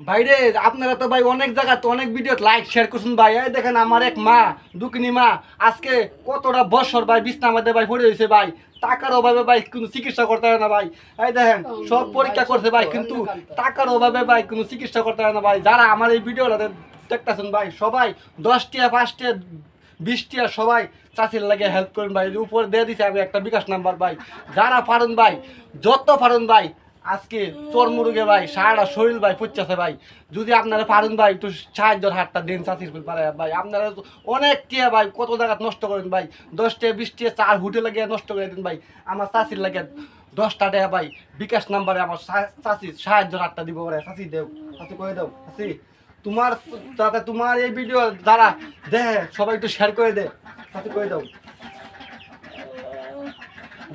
ভাইরে আপনারা তো ভাই অনেক জায়গা তো অনেক ভিডিও লাইক শেয়ার করছেন ভাই। এই দেখেন আমার এক মা দুকিনি মা আজকে কতটা বছর ভাই বিছনা মধ্যে ভাই পড়ে হয়েছে ভাই। টাকার অভাবে ভাই কোনো চিকিৎসা করতে পারে না ভাই। এই দেখেন সব পরীক্ষা করছে ভাই কিন্তু টাকার অভাবে ভাই কোনো চিকিৎসা করতে পারে না ভাই। যারা আমার এই ভিডিওটা দেখতেছেন ভাই সবাই দশটিয়া পাঁচটিয়া বৃষ্টিয়া সবাই চাষির লাগে হেল্প করেন ভাই। উপর দিয়ে দিছে আমি একটা বিকাশ নাম্বার ভাই। যারা পারেন ভাই যত পারেন ভাই আজকে চর্মরোগে ভাই, সারাটা শরীর ভাই ফুটছে ভাই। যদি আপনারা পারেন ভাই, একটু সাহায্যের হাতটা দিন চাষির পারে ভাই। আপনারা অনেক টিয়া ভাই, কত জায়গা নষ্ট করেন ভাই। দশটা বৃষ্টি চার হুটে লাগিয়ে নষ্ট করে দিন ভাই। আমার চাষির লাগে দশটা টাকা ভাই। বিকাশ নাম্বারে আমার চাষির সাহায্যের হাতটা দিব পারে চাষি, দেও। চাষি করে দাও। চাষি, তোমার তাতে তোমার এই ভিডিও যারা দেখে সবাই একটু শেয়ার করে দে। সাথে করে দাও।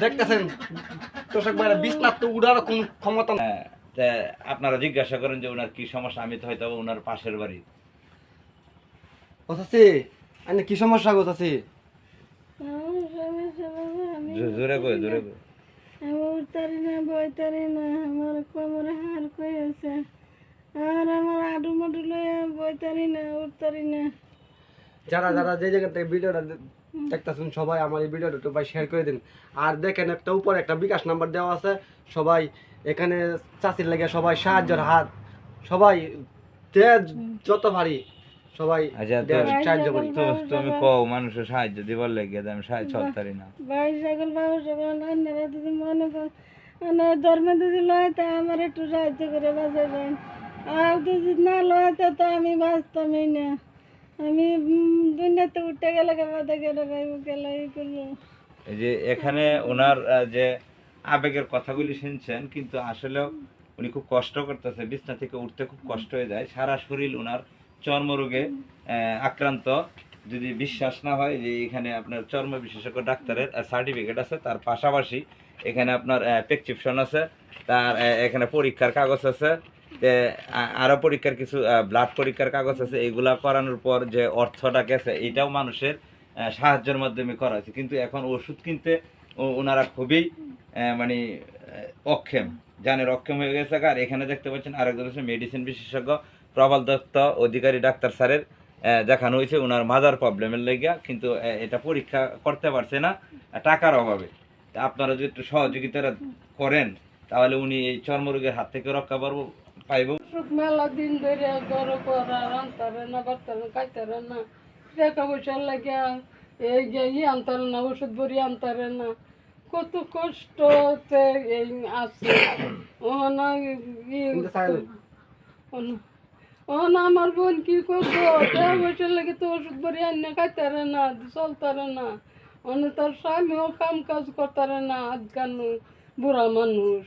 দেখতেছেন? তোষক ভাইরা বিছনার তো উড়ার কোন ক্ষমতা হ্যাঁ, তা আপনারা জিজ্ঞাসা করেন যে ওনার কি সমস্যা আমি তো হয়তো ওনার পাশের বাড়ি। কি সমস্যা চাচি আমার জো- জোরে কই জোরে কই আমি উঠতারি না বইতারি না আমার কোমরে হার কই আছে। আর আমার আডু মাডু লয়ে বইতারি না উঠতারি না। যারা যারা যে জায়গা থেকে ভিডিওটা দেখতেছেন সবাই আমার এই ভিডিওটা একটু ভাই শেয়ার করে দিন। আর দেখেন একটা উপরে একটা বিকাশ নাম্বার দেওয়া আছে। সবাই এখানে চাষির লেগে সবাই সাহায্যের হাত। সবাই যে যত পারি সবাই আচ্ছা, সাহায্য করি। তো তুমি কও মানুষের সাহায্য দিবার লেগে আমি সাহায্য করতারি না। ভাই সকল বাবু সকল অন্যরা যদি মনে কর মানে ধর্মে যদি লয় তা আমার একটু সাহায্য করে বাঁচাবেন। আর যদি না লয় তো আমি বাঁচতামই না। আমি দুনিয়াতে উঠে গেলে বাদে গেলে গেলে এই করব। এই যে এখানে ওনার যে আবেগের কথাগুলি শুনছেন, কিন্তু আসলেও উনি খুব কষ্ট করতেছে। বিছনা থেকে উঠতে খুব কষ্ট হয়ে যায়। সারা শরীর ওনার চর্মরোগে আক্রান্ত। যদি বিশ্বাস না হয় যে এখানে আপনার চর্ম বিশেষজ্ঞ ডাক্তারের সার্টিফিকেট আছে, তার পাশাপাশি এখানে আপনার প্রেসক্রিপশন আছে, তার এখানে পরীক্ষার কাগজ আছে। তে, আ- আরও পরীক্ষার কিছু ব্লাড পরীক্ষার কাগজ আছে এগুলা করানোর পর যে অর্থটা গেছে এটাও মানুষের সাহায্যের মাধ্যমে করা হয়েছে। কিন্তু এখন ওষুধ কিনতে ওনারা খুবই মানে অক্ষম জানের অক্ষম হয়ে গেছে আর এখানে দেখতে পাচ্ছেন আরেকজন হচ্ছে মেডিসিন বিশেষজ্ঞ প্রবল দত্ত অধিকারী ডাক্তার স্যারের দেখানো হয়েছে ওনার মাদার প্রবলেমের লেগে কিন্তু এটা পরীক্ষা করতে পারছে না টাকার অভাবে। আপনারা যদি একটু সহযোগিতা করেন তাহলে উনি এই চর্মরোগের হাত থেকে রক্ষা পারব পাইব মেলা দিন ধরে গরু করা রান্তারে না বার্তারে খাইতারে না। টাকা পয়সা লাগে এই যে ই আনতারে না ওষুধ বড়ি আনতারে না। কত কষ্টতে এই আছে। ওনা। ওনা আমার বোন কি করব? টাকা পয়সা লাগে তো ওষুধ বড়ি আনে খাইতারে না চলতারে না। অন্য তার স্বামীও কাম কাজ করতারে না আজকাল বুড়া মানুষ।